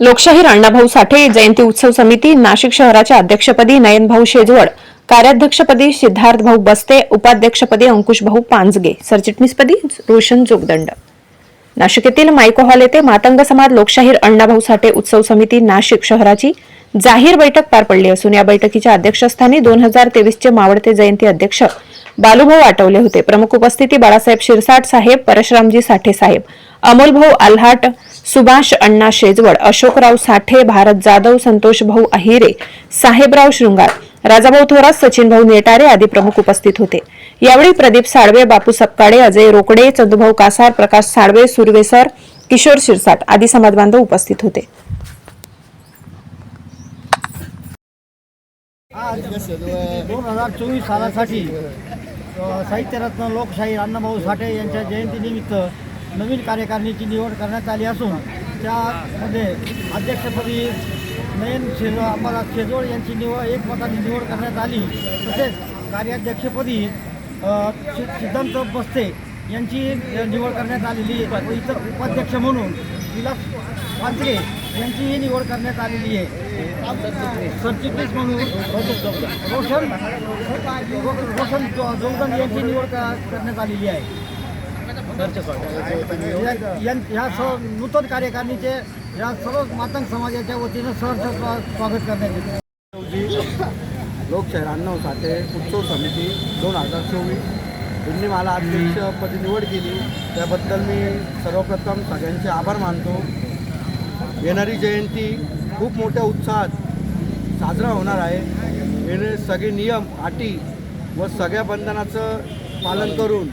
लोकशाहीर अण्णाभाऊ साठे जयंती उत्सव समिती नाशिक शहराच्या अध्यक्षपदी नयनभाऊ शेजवड कार्याध्यक्षपदी सिद्धार्थ भाऊ बस्ते उपाध्यक्षपदी अंकुश भाऊ पांजगे सरचिटणीसपदी रोशन जोगदंड. नाशिक येथील मायको हॉल येथे मातंग समाज लोकशाहीर अण्णाभाऊ साठे उत्सव समिती नाशिक शहराची जाहीर बैठक पार पडली असून या बैठकीच्या अध्यक्षस्थानी दोन हजार तेवीसचे मावळते जयंती अध्यक्ष बालूभाऊ आठवले होते. प्रमुख उपस्थिती बाळासाहेब शिरसाट साहेब परशरामजी साठे साहेब अमोलभाऊ आल्हाट सुभाष अण्णा शेजवड अशोकराव साठे भारत जाधव संतोष भाऊ अहिरे साहेबराव शृंगार राजाभाऊ थोरात सचिन भाऊ नेटारे आदी प्रमुख उपस्थित होते. यावेळी प्रदीप साळवे बापू सपकाळे अजय रोकडे चंदूभाऊ कासार प्रकाश साळवे सुर्वेसर किशोर शिरसाट आदी समाजबांधव उपस्थित होते. आज दोन हजार चोवीस सालासाठी साहित्यरत्न लोकशाहीर अण्णाभाऊ साठे यांच्या जयंतीनिमित्त नवीन कार्यकारिणीची निवड करण्यात आली असून त्यामध्ये अध्यक्षपदी नयन शेज अंबादास शेजोळ यांची निवड एकमताने निवड करण्यात आली. तसेच कार्याध्यक्षपदी सि- सिद्धांत बस्ते यांची निवड करण्यात आलेली इतर उपाध्यक्ष म्हणून विलास पांचरे यांचीही निवड करण्यात आलेली आहे. सरचिटणीस म्हणून रोशन रोशन जो- यांची निवड करण्यात आलेली आहे. या- ह्या सर्व नूतन कार्यकारिणीचे या सर्व मातंग समाजाच्या वतीनं सहर्ष स्वा- स्वागत करण्यात येते. लोकशाहीर अण्णव साठे उत्सव समिती दोन हजार चोवीस. त्यांनी मला अध्यक्षपदी निवड केली त्याबद्दल मी सर्वप्रथम सगळ्यांचे आभार मानतो. येणारी जयंती खूप मोठ्या उत्साहात साजरा होणार आहे. येणे सगळे नियम अटी व सगळ्या बंधनाचं पालन करून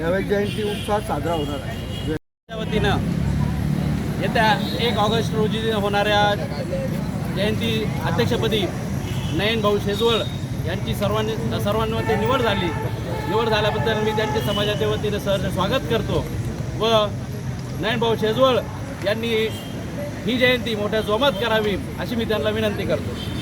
यावेळी जयंती उत्साहात साजरा होणार आहे. त्या वतीनं येत्या एक ऑगस्ट रोजी होणाऱ्या जयंती अध्यक्षपदी नयन भाऊ शेजवळ यांची सर्वांनी सर्वांमध्ये निवड झाली. निवड झाल्याबद्दल मी त्यांच्या समाजाच्या वतीने सहर्ष स्वागत करतो. व नारायणभाऊ शेजवळ यांनी ही जयंती मोठ्या जोमात करावी अशी मी त्यांना विनंती करतो.